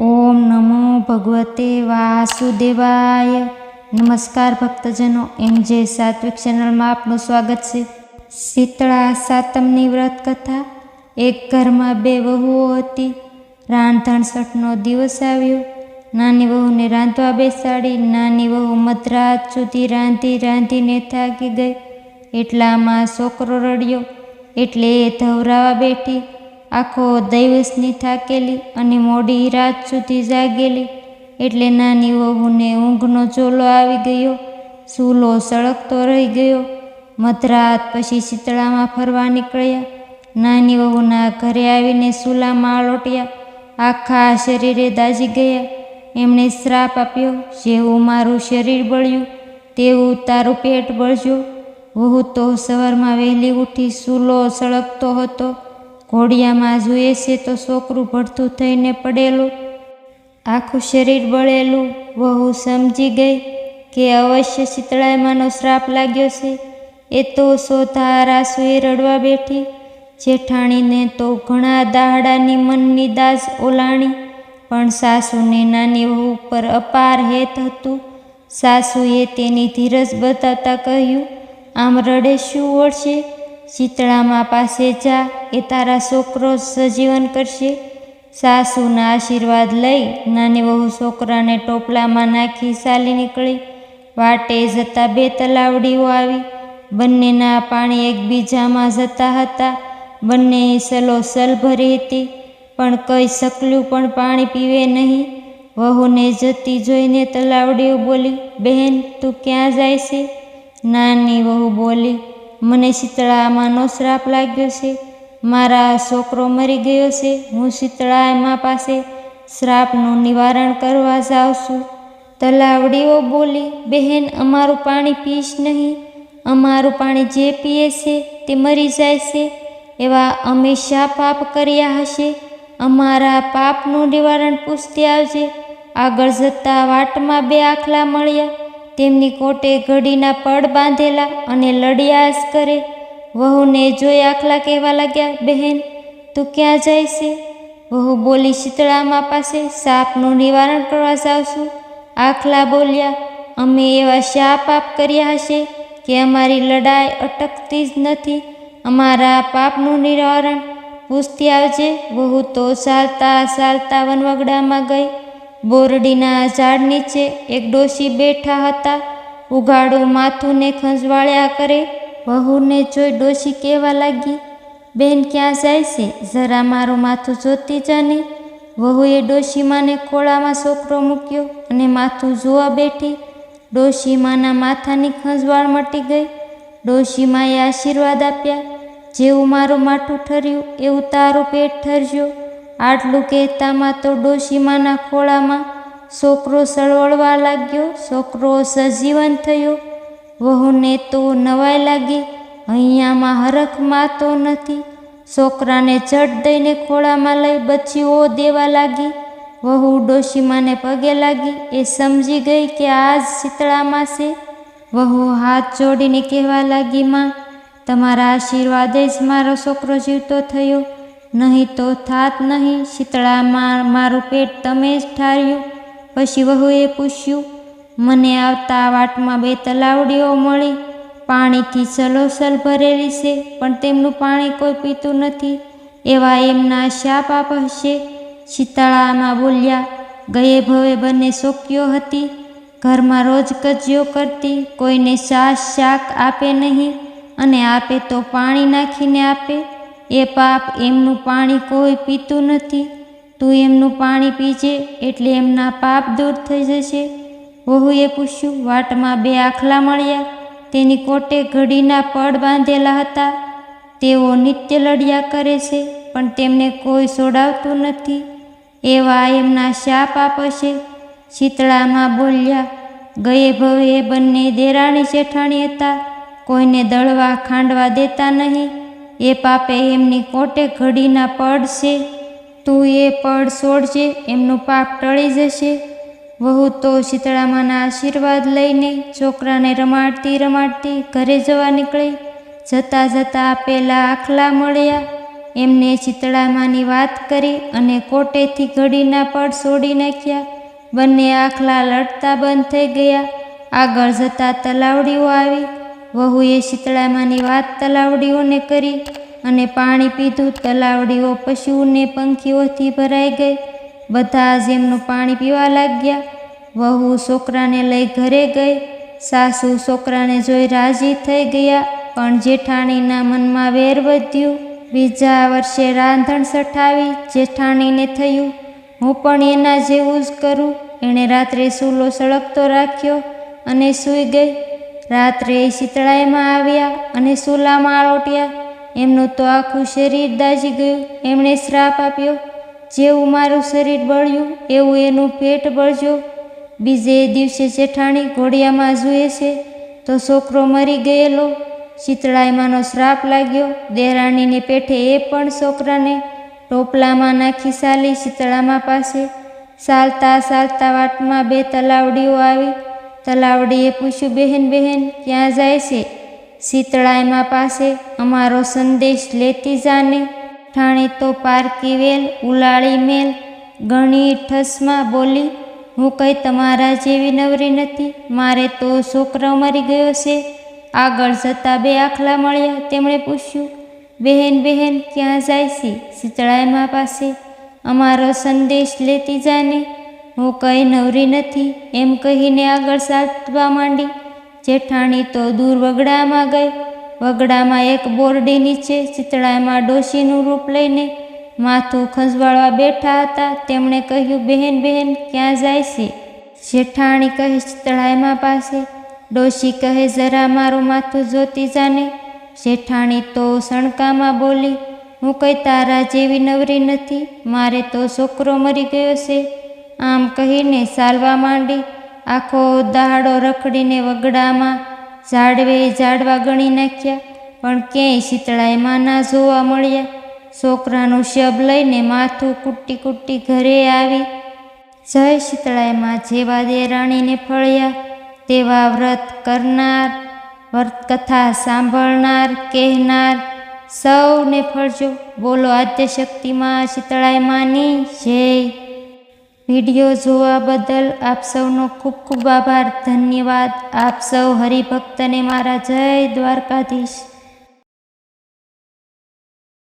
ઓમ નમો ભગવતે વાસુદેવાય. નમસ્કાર ભક્તજનો, એમ જે સાત્વિક ચેનલમાં આપનું સ્વાગત છે. શીતળા સાતમની વ્રત કથા એક ઘરમાં બે વહુઓ હતી. રાંધણસઠનો દિવસ આવ્યો. નાની વહુને રાંધવા બેસાડી, નાની વહુ મધરાત સુધી રાંધી, રાંધીને થાકી ગઈ. એટલામાં છોકરો રડ્યો. એટલે એ ધવરાવા બેઠી. આખો દૈવસની થાકેલી અને મોડી રાત સુધી જાગેલી. એટલે નાની વહુને ઊંઘનો ચોલો આવી ગયો. સૂલો સળગતો રહી ગયો. મધરાત પછી શીતળામાં ફરવા નીકળ્યા. નાની વહુના ઘરે આવીને સૂલામાં આલોટ્યા. આખા શરીરે દાઝી ગયા. એમણે શ્રાપ આપ્યો, જેવું મારું શરીર બળ્યું, તેવું તારું પેટ બળજો. વહુ તો સવારમાં વહેલી ઉઠી સૂલો સળગતો હતો. ઘોડિયામાં જોઈએ છે તો છોકરું ભડથું થઈને પડેલું, આખું શરીર બળેલું. વહુ સમજી ગઈ કે અવશ્ય શીતળાઈમાંનો શ્રાપ લાગ્યો છે. એ તો સોધા રાસુએ રડવા બેઠી. જેઠાણીને તો ઘણા દાહડાની મનની દાસ ઓલાણી, પણ સાસુને નાની વહુ ઉપર અપાર હેત હતું. સાસુએ તેની ધીરજ બતાવતા કહ્યું, આમ રડે શું વળશે શીતળામાં પાસે જા, એ તારા છોકરો સજીવન કરશે. સાસુના આશીર્વાદ લઈ નાની વહુ છોકરાને ટોપલામાં નાખી ચાલી નીકળી. વાટે જતા બે તલાવડીઓ આવી. બંનેના પાણી એકબીજામાં જતા હતા. બંને સલો સલ ભરી હતી, પણ કઈ સકલું પણ પાણી પીવે નહીં. વહુને જતી જોઈને તલાવડીઓ બોલી, બહેન, તું ક્યાં જાય છે? નાની વહુ બોલી મને શીતળામાંનો શ્રાપ લાગ્યો છે. મારા છોકરો મરી ગયો છે. હું શીતળામાં પાસે શ્રાપનું નિવારણ કરવા જાઉં છું. તલાવડીઓ બોલી, બહેન, અમારું પાણી પીશ નહીં. અમારું પાણી જે પીએ છે તે મરી જાય છે. એવા અમે શા પાપ કર્યા હશે. અમારા પાપનું નિવારણ પૂછતી આવજે. આગળ જતા વાટમાં બે આખલા મળ્યા. તેમની કોટે ઘડીના પડ બાંધેલા અને લડિયાસ કરે. વહુને જોઈ આખલા કહેવા લાગ્યા, બહેન, તું ક્યાં જાય છે? વહુ બોલી, શીતળામાં પાસે સાપનું નિવારણ કરવા જાવશું આખલા બોલ્યા, અમે એવા શા પાપ કર્યા હશે કે અમારી લડાઈ અટકતી જ નથી. અમારા પાપનું નિવારણ પૂછતી આવજે. વહુ તો ચાલતા ચાલતા વનવગડામાં ગઈ. બોરડીના ઝાડ નીચે એક ડોશી બેઠા હતા. ઉઘાડું માથુંને ખંજવાળ્યા કરે, વહુને જોઈ ડોશી કહેવા લાગી, બેન, ક્યાં જાય છે? જરા મારું માથું જોતી જાને. વહુએ ડોશીમાને ખોળામાં છોકરો મૂક્યો અને માથું જોવા બેઠી. ડોશીમાના માથાની ખંજવાળ મટી ગઈ. ડોશીમાએ આશીર્વાદ આપ્યા, જેવું મારું માથું ઠર્યું, એવું તારું પેટ ઠરજો. આટલું કહેતામાં તો ડોશીમાના ખોળામાં છોકરો સળવળવા લાગ્યો, છોકરો સજીવન થયો. વહુને તો નવાઈ લાગી, અહીંયામાં હરખ માતો નથી. છોકરાને જટ દઈને ખોળામાં લઈ બચ્ચીઓ દેવા લાગી. વહુ ડોશીમાને પગે લાગી, એ સમજી ગઈ કે આ જ શીતળામાં છે. વહુ હાથ જોડીને કહેવા લાગી, માં, તમારા આશીર્વાદે જ મારો છોકરો જીવતો થયો. નહીં તો થાત નહીં. શીતળામાં મારું પેટ તમે જ ઠાર્યું. પછી વહુએ પૂછ્યું, મને આવતા વાટમાં બે તલાવડીઓ મળી. પાણીથી સલોસલ ભરેલી છે, પણ તેમનું પાણી કોઈ પીતું નથી. એવા એમના શા પાપ હશે. શીતળામાં બોલ્યા, ગયે ભવે બંને શોક્યો હતી. ઘરમાં રોજ કજિયો કરતી. કોઈને શાક શાક આપે નહીં, અને આપે તો પાણી નાખીને આપે. એ પાપ એમનું પાણી કોઈ પીતું નથી. તું એમનું પાણી પીજે એટલે એમના પાપ દૂર થઈ જશે. વહુએ પૂછ્યું, વાટમાં બે આખલા મળ્યા. તેની કોટે ઘડીના પડ બાંધેલા હતા. તેઓ નિત્ય લડ્યા કરે છે, પણ તેમને કોઈ સોડાવતું નથી. એવા એમના શા પાપ છે શીતળામાં બોલ્યા, ગયે ભવે એ બંને દેરાણી જેઠાણી હતા. કોઈને દળવા ખાંડવા દેતા નહીં. એ પાપે એમની કોટે ઘડીના પડ છે. તું એ પડ છોડજે, એમનું પાપ ટળી જશે. વહુ તો શીતળામાના આશીર્વાદ લઈને છોકરાને રમાડતી રમાડતી ઘરે જવા નીકળી. જતાં જતાં આપેલા આખલા મળ્યા. એમને શીતળામાની વાત કરી અને કોટેથી ઘડીના પડ છોડી નાખ્યા. બંને આખલા લડતા બંધ થઈ ગયા. આગળ જતા તલાવડીઓ આવી. વહુએ શીતળામાની વાત તલાવડીઓને કરી અને પાણી પીધું. તલાવડીઓ પશુઓને પંખીઓથી ભરાઈ ગઈ. બધા જ એમનું પાણી પીવા લાગ્યા. વહુ છોકરાને લઈ ઘરે ગઈ. સાસુ છોકરાને જોઈ રાજી થઈ ગયા, પણ જેઠાણીના મનમાં વેર વધ્યું. બીજા વર્ષે રાંધણ સઠાવી જેઠાણીને થયું. હું પણ એના જેવું જ કરું. એણે રાત્રે સૂલો સળગતો રાખ્યો અને સૂઈ ગઈ. રાત્રે શીતળાઈમાં આવ્યા અને સૂલામાં આળોટ્યા એમનું તો આખું શરીર દાજી ગયું. એમણે શ્રાપ આપ્યો, જેવું મારું શરીર બળ્યું, એવું એનું પેટ બળજો. બીજે દિવસે જેઠાણી ઘોડિયામાં જુએ છે, તો છોકરો મરી ગયેલો. શીતળાઈમાંનો શ્રાપ લાગ્યો. દેરાણીને પેઠે એ પણ છોકરાને ટોપલામાં નાખી સાલી શીતળામાં પાસે. ચાલતા ચાલતા વાટમાં બે તલાવડીઓ આવી તલાવડીએ પૂછ્યું, બહેન બહેન, ક્યાં જાય છે? શીતળાઈમાં પાસે અમારો સંદેશ લેતી જાને. ઠાણી તો પારકી વેલ, ઉલાળી મેલ. ઘણી ઠસમાં બોલી, હું કંઈ તમારા જેવી નવરી નથી. મારે તો છોકરો મરી ગયો છે. આગળ જતાં બે આખલા મળ્યા, તેમણે પૂછ્યું, બહેન બહેન, ક્યાં જાય છે? શીતળાઈમાં પાસે અમારો સંદેશ લેતી જાને. હું કંઈ નવરી નથી, એમ કહીને આગળ સાધવા માંડી. જેઠાણી તો દૂર વગડામાં ગઈ. વગડામાં એક બોરડી નીચે ચિતળામાં ડોશીનું રૂપ લઈને માથું ખંજવાળવા બેઠા હતા. તેમણે કહ્યું, બહેન બહેન, ક્યાં જાય છે? જેઠાણી કહે શીતળાઈમાં પાસે. ડોશી કહે, જરા મારું માથું જોતી જાને. જેઠાણી તો સણકામાં બોલી, હું કંઈ તારા જેવી નવરી નથી. મારે તો છોકરો મરી ગયો છે. આમ કહીને ચાલવા માંડી, આખો દહાડો રખડીને વગડામાં ઝાડવે ઝાડવા ગણી નાખ્યા, પણ ક્યાંય શીતળાઈમાં ના જોવા મળ્યા. છોકરાનું શબ લઈને માથું કુટી કૂટી ઘરે આવી. જય શીતળાઈમાં જેવા દેરાણીને ફળ્યા, તેવા વ્રત કરનાર, વ્રતકથા સાંભળનાર, કહેનાર, સૌને ફળજો. બોલો આદ્યશક્તિમાં શીતળાઈમાંની જય. વીડિયો જોવા બદલ આપ સૌનો ખૂબ ખૂબ આભાર. ધન્યવાદ. આપ સૌ હરિભક્તને મારા જય દ્વારકાધીશ.